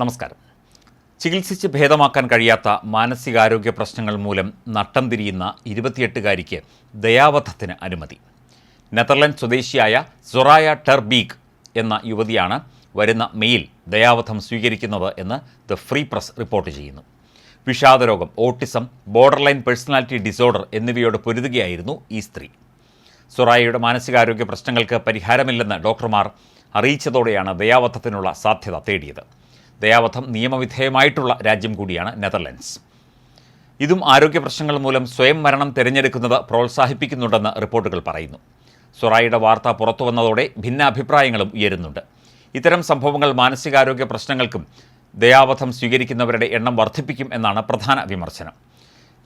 നമസ്കാരം. ചികിത്സിച്ച് ഭേദമാക്കാൻ കഴിയാത്ത മാനസികാരോഗ്യ പ്രശ്നങ്ങൾ മൂലം നട്ടം തിരിയുന്ന ഇരുപത്തിയെട്ടുകാരിക്ക് ദയാവധത്തിന് അനുമതി. നെതർലൻഡ് സ്വദേശിയായ സൊറായ ടെർബീഗ് എന്ന യുവതിയാണ് വരുന്ന മെയിൽ ദയാവധം സ്വീകരിക്കുന്നത് എന്ന് ദ ഫ്രീ പ്രസ് റിപ്പോർട്ട് ചെയ്യുന്നു. വിഷാദരോഗം ഓട്ടിസം ബോർഡർലൈൻ പേഴ്സണാലിറ്റി ഡിസോർഡർ എന്നിവയോട് പൊരുതുകയായിരുന്നു ഈ സ്ത്രീ. സൊറായയുടെ മാനസികാരോഗ്യ പ്രശ്നങ്ങൾക്ക് പരിഹാരമില്ലെന്ന് ഡോക്ടർമാർ അറിയിച്ചതോടെയാണ് ദയാവധത്തിനുള്ള സാധ്യത തേടിയത്. ദയാവധം നിയമവിധേയമായിട്ടുള്ള രാജ്യം കൂടിയാണ് നെതർലൻഡ്സ്. ഇതും ആരോഗ്യ പ്രശ്നങ്ങൾ മൂലം സ്വയം മരണം തിരഞ്ഞെടുക്കുന്നത് പ്രോത്സാഹിപ്പിക്കുന്നുണ്ടെന്ന് റിപ്പോർട്ടുകൾ പറയുന്നു. സൊറായിയുടെ വാർത്ത പുറത്തു വന്നതോടെ ഭിന്നാഭിപ്രായങ്ങളും ഉയരുന്നുണ്ട്. ഇത്തരം സംഭവങ്ങൾ മാനസികാരോഗ്യ പ്രശ്നങ്ങൾക്കും ദയാവധം സ്വീകരിക്കുന്നവരുടെ എണ്ണം വർദ്ധിപ്പിക്കും എന്നാണ് പ്രധാന വിമർശനം.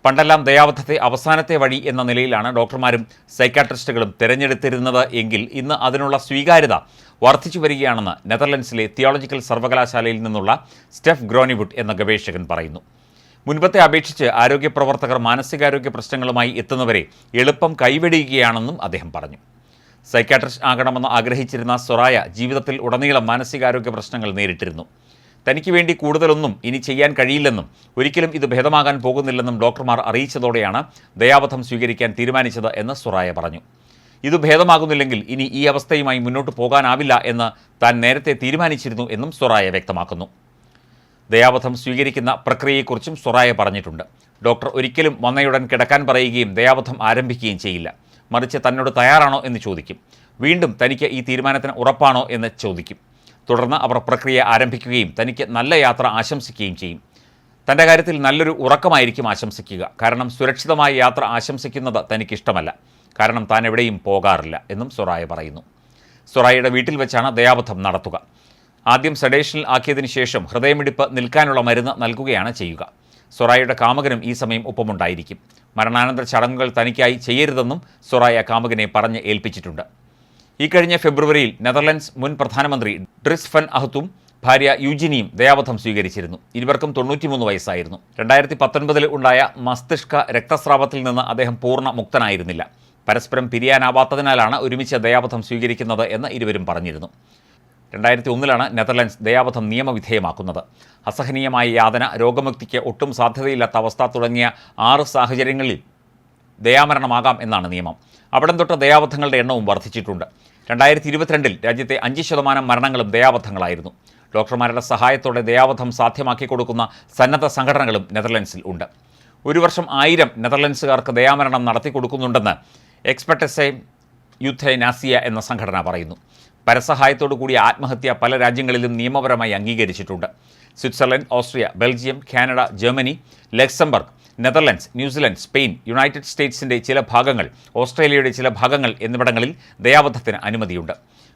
പണ്ടെല്ലാം ദയാവധത്തെ അവസാനത്തെ വഴി എന്ന നിലയിലാണ് ഡോക്ടർമാരും സൈക്കാട്രിസ്റ്റുകളും തിരഞ്ഞെടുത്തിരുന്നത് എങ്കിൽ ഇന്ന് അതിനുള്ള സ്വീകാര്യത വർദ്ധിച്ചു വരികയാണെന്ന് നെതർലൻഡ്സിലെ തിയോളജിക്കൽ സർവകലാശാലയിൽ നിന്നുള്ള സ്റ്റെഫ് ഗ്രോണിവുഡ് എന്ന ഗവേഷകൻ പറയുന്നു. മുൻപത്തെ അപേക്ഷിച്ച് ആരോഗ്യ പ്രവർത്തകർ മാനസികാരോഗ്യ പ്രശ്നങ്ങളുമായി എത്തുന്നവരെ എളുപ്പം കൈവെടിയുകയാണെന്നും അദ്ദേഹം പറഞ്ഞു. സൈക്കാട്രിസ്റ്റ് ആകണമെന്ന് ആഗ്രഹിച്ചിരുന്ന സൊറായ ജീവിതത്തിൽ ഉടനീളം മാനസികാരോഗ്യ പ്രശ്നങ്ങൾ നേരിട്ടിരുന്നു. തനിക്ക് വേണ്ടി കൂടുതലൊന്നും ഇനി ചെയ്യാൻ കഴിയില്ലെന്നും ഒരിക്കലും ഇത് ഭേദമാകാൻ പോകുന്നില്ലെന്നും ഡോക്ടർമാർ അറിയിച്ചതോടെയാണ് ദയാവധം സ്വീകരിക്കാൻ തീരുമാനിച്ചത് എന്ന് സുറായ പറഞ്ഞു. ഇത് ഭേദമാകുന്നില്ലെങ്കിൽ ഇനി ഈ അവസ്ഥയുമായി മുന്നോട്ട് പോകാനാവില്ല എന്ന് താൻ നേരത്തെ തീരുമാനിച്ചിരുന്നു എന്നും സൊറായ വ്യക്തമാക്കുന്നു. ദയാവധം സ്വീകരിക്കുന്ന പ്രക്രിയയെക്കുറിച്ചും സൊറായ പറഞ്ഞിട്ടുണ്ട്. ഡോക്ടർ ഒരിക്കലും വന്നയുടൻ കിടക്കാൻ പറയുകയും ദയാവധം ആരംഭിക്കുകയും ചെയ്യില്ല. മറിച്ച് തന്നോട് തയ്യാറാണോ എന്ന് ചോദിക്കും. വീണ്ടും തനിക്ക് ഈ തീരുമാനത്തിന് ഉറപ്പാണോ എന്ന് ചോദിക്കും. തുടർന്ന് അവർ പ്രക്രിയ ആരംഭിക്കുകയും തനിക്ക് നല്ല യാത്ര ആശംസിക്കുകയും ചെയ്യും. തന്റെ കാര്യത്തിൽ നല്ലൊരു ഉറക്കമായിരിക്കും ആശംസിക്കുക. കാരണം സുരക്ഷിതമായ യാത്ര ആശംസിക്കുന്നത് തനിക്കിഷ്ടമല്ല. കാരണം താൻ എവിടെയും പോകാറില്ല എന്നും സൊറായ പറയുന്നു. സൊറായയുടെ വീട്ടിൽ വെച്ചാണ് ദയാബദ്ധം നടത്തുക. ആദ്യം സെഡേഷനിൽ ആക്കിയതിനു ശേഷം ഹൃദയമിടിപ്പ് നിൽക്കാനുള്ള മരുന്ന് നൽകുകയാണ് ചെയ്യുക. സൊറായയുടെ കാമകനും ഈ സമയം ഒപ്പമുണ്ടായിരിക്കും. മരണാനന്തര ചടങ്ങുകൾ തനിക്കായി ചെയ്യരുതെന്നും സൊറായ കാമകനെ പറഞ്ഞ് ഏൽപ്പിച്ചിട്ടുണ്ട്. ഈ കഴിഞ്ഞ ഫെബ്രുവരിയിൽ നെതർലൻഡ്സ് മുൻ പ്രധാനമന്ത്രി ഡ്രിസ് ഫൻ അഹത്തും ഭാര്യ യുജിനിയും ദയാവധം സ്വീകരിച്ചിരുന്നു. ഇരുവർക്കും തൊണ്ണൂറ്റിമൂന്ന് വയസ്സായിരുന്നു. രണ്ടായിരത്തി പത്തൊൻപതിൽ ഉണ്ടായ മസ്തിഷ്ക രക്തസ്രാവത്തിൽ നിന്ന് അദ്ദേഹം പൂർണ മുക്തനായിരുന്നില്ല. പരസ്പരം പിരിയാനാവാത്തതിനാലാണ് ഒരുമിച്ച് ദയാവധം സ്വീകരിക്കുന്നത് എന്ന് ഇരുവരും പറഞ്ഞിരുന്നു. രണ്ടായിരത്തി ഒന്നിലാണ് നെതർലൻഡ്സ് ദയാവധം നിയമവിധേയമാക്കുന്നത്. അസഹനീയമായ യാതന രോഗമുക്തിക്ക് ഒട്ടും സാധ്യതയില്ലാത്ത അവസ്ഥ തുടങ്ങിയ ആറ് സാഹചര്യങ്ങളിൽ ദയാമരണമാകാം എന്നാണ് നിയമം. അവിടം തൊട്ട് ദയാബദ്ധങ്ങളുടെ എണ്ണവും വർദ്ധിച്ചിട്ടുണ്ട്. രണ്ടായിരത്തി ഇരുപത്തിരണ്ടിൽ രാജ്യത്തെ അഞ്ച് ശതമാനം മരണങ്ങളും ദയാബദ്ധങ്ങളായിരുന്നു ഡോക്ടർമാരുടെ സഹായത്തോടെ ദയാവധം സാധ്യമാക്കി കൊടുക്കുന്ന സന്നദ്ധ സംഘടനകളും നെതർലൻഡ്സിൽ ഉണ്ട്. ഒരു വർഷം ആയിരം നെതർലൻഡ്സുകാർക്ക് ദയാമരണം നടത്തി കൊടുക്കുന്നുണ്ടെന്ന് എക്സ്പെർട്ടസെ യുദ്ധ നാസിയ എന്ന സംഘടന പറയുന്നു. പരസഹായത്തോടു കൂടി ആത്മഹത്യ പല രാജ്യങ്ങളിലും നിയമപരമായി അംഗീകരിച്ചിട്ടുണ്ട്. Switzerland Austria Belgium Canada Germany Luxembourg Netherlands New Zealand Spain United സ്റ്റേറ്റ്സിന്റെ ചില ഭാഗങ്ങൾ ഓസ്ട്രേലിയയുടെ ചില ഭാഗങ്ങൾ എന്നിവിടങ്ങളിൽ ദയാബദ്ധത്തിന് അനുമതിയുണ്ട്.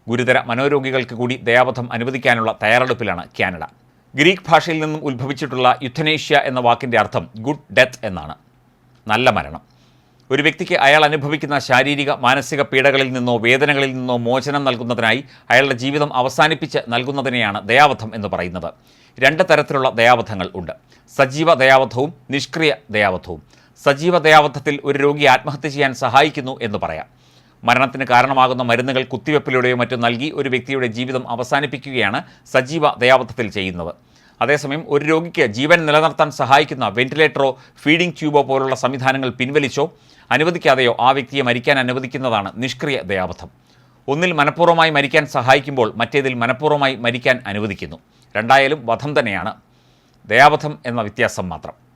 ഗുരുതര മനോരോഗികൾക്ക് കൂടി ദയാബദ്ധം അനുവദിക്കാനുള്ള തയ്യാറെടുപ്പിലാണ് കാനഡ. ഗ്രീക്ക് ഭാഷയിൽ നിന്നും ഉത്ഭവിച്ചിട്ടുള്ള യുദ്ധനേഷ്യ എന്ന വാക്കിന്റെ അർത്ഥം ഗുഡ് ഡെത്ത് എന്നാണ്. നല്ല മരണം. ഒരു വ്യക്തിക്ക് അയാൾ അനുഭവിക്കുന്ന ശാരീരിക മാനസിക പീഡകളിൽ നിന്നോ വേദനകളിൽ നിന്നോ മോചനം നൽകുന്നതിനായി അയാളുടെ ജീവിതം അവസാനിപ്പിച്ച് നൽകുന്നതിനെയാണ് ദയാവധം എന്ന് പറയുന്നത്. രണ്ട് തരത്തിലുള്ള ദയാവധങ്ങൾ ഉണ്ട്. സജീവ ദയാവധവും നിഷ്ക്രിയ ദയാവധവും. സജീവ ദയാവധത്തിൽ ഒരു രോഗി ആത്മഹത്യ ചെയ്യാൻ സഹായിക്കുന്നു എന്ന് പറയാം. മരണത്തിന് കാരണമാകുന്ന മരുന്നുകൾ കുത്തിവെപ്പിലൂടെയോ മറ്റും നൽകി ഒരു വ്യക്തിയുടെ ജീവിതം അവസാനിപ്പിക്കുകയാണ് സജീവ ദയാവധത്തിൽ ചെയ്യുന്നത്. അതേസമയം ഒരു രോഗിക്ക് ജീവൻ നിലനിർത്താൻ സഹായിക്കുന്ന വെന്റിലേറ്ററോ ഫീഡിംഗ് ട്യൂബോ പോലുള്ള സംവിധാനങ്ങൾ പിൻവലിച്ചോ അനുവദിക്കാതെയോ ആ വ്യക്തിയെ മരിക്കാൻ അനുവദിക്കുന്നതാണ് നിഷ്ക്രിയ ദയാബദ്ധം. ഒന്നിൽ മനഃപൂർവമായി മരിക്കാൻ സഹായിക്കുമ്പോൾ മറ്റേതിൽ മനഃപൂർവമായി മരിക്കാൻ അനുവദിക്കുന്നു. രണ്ടായാലും വധം തന്നെയാണ്. ദയാബദ്ധം എന്ന വ്യത്യാസം മാത്രം.